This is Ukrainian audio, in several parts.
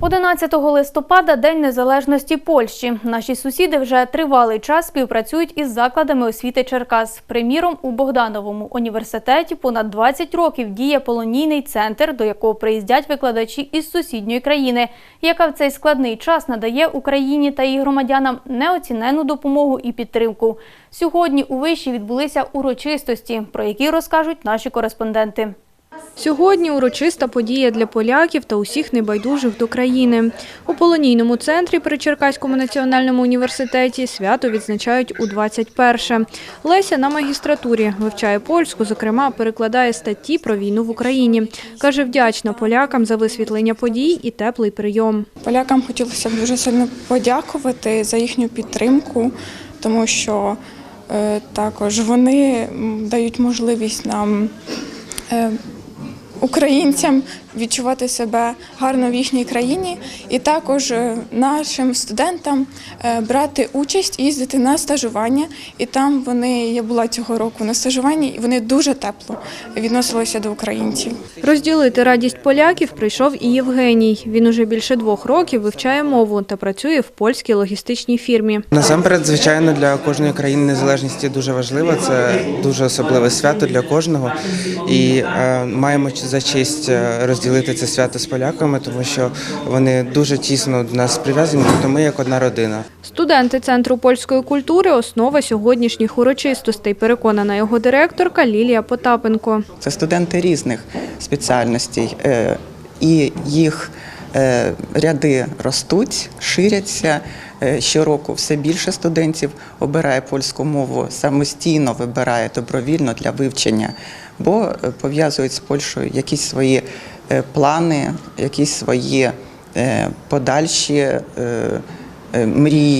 11 листопада День Незалежності Польщі. Наші сусіди вже тривалий час співпрацюють із закладами освіти Черкас. Приміром, у Богдановому університеті понад 20 років діє полонійний центр, до якого приїздять викладачі із сусідньої країни, яка в цей складний час надає Україні та її громадянам неоцінену допомогу і підтримку. Сьогодні у виші відбулися урочистості, про які розкажуть наші кореспонденти. Сьогодні урочиста подія для поляків та усіх небайдужих до країни. У полонійному центрі при Черкаському національному університеті свято відзначають у 21-ше. Леся на магістратурі вивчає польську, зокрема, перекладає статті про війну в Україні. Каже, вдячна полякам за висвітлення подій і теплий прийом. Полякам хотілося б дуже сильно подякувати за їхню підтримку, тому що е, також вони дають можливість нам, е, українцям, відчувати себе гарно в їхній країні, і також е, нашим студентам е, брати участь, їздити на стажування. І там вони я була цього року на стажуванні, і вони дуже тепло відносилися до українців. Розділити радість поляків прийшов і Євгеній. Він уже більше двох років вивчає мову та працює в польській логістичній фірмі. Насамперед, звичайно, для кожної країни незалежності дуже важливо. Це дуже особливе свято для кожного. І е, маємо за честь е, розділити це свято з поляками, тому що вони дуже тісно до нас прив'язані, тобто ми як одна родина. Студенти Центру польської культури – основа сьогоднішніх урочистостей, переконана його директорка Лілія Потапенко. Це студенти різних спеціальностей, е, і їх ряди ростуть, ширяться. Е, Щороку все більше студентів обирає польську мову самостійно, вибирає добровільно для вивчення, бо е, пов'язують з Польщею якісь свої е, плани, якісь свої е, подальші е,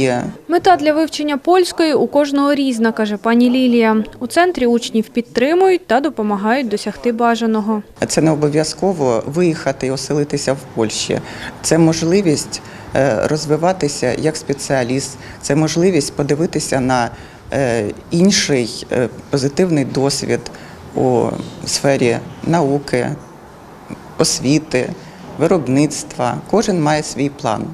е. Мета для вивчення польської у кожного різна, каже пані Лілія. У центрі учнів підтримують та допомагають досягти бажаного. Це не обов'язково виїхати і оселитися в Польщі. Це можливість е, розвиватися як спеціаліст, це можливість подивитися на е, інший позитивний досвід у сфері науки, освіти, виробництва. Кожен має свій план.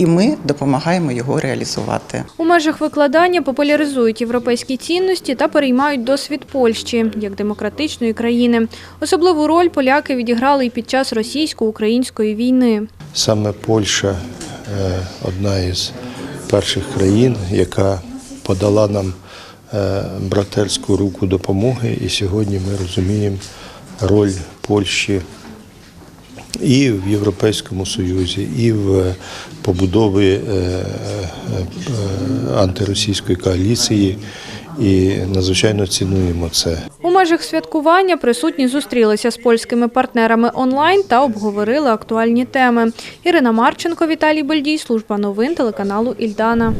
І ми допомагаємо його реалізувати. У межах викладання популяризують європейські цінності та переймають досвід Польщі як демократичної країни. Особливу роль поляки відіграли і під час російсько-української війни. Саме Польща е, одна із перших країн, яка подала нам е, братерську руку допомоги, і сьогодні ми розуміємо роль Польщі і в Європейському Союзі, і в побудові е, е, е, антиросійської коаліції. І надзвичайно цінуємо це. У межах святкування присутні зустрілися з польськими партнерами онлайн та обговорили актуальні теми. Ірина Марченко, Віталій Бельдій, служба новин телеканалу Ільдана.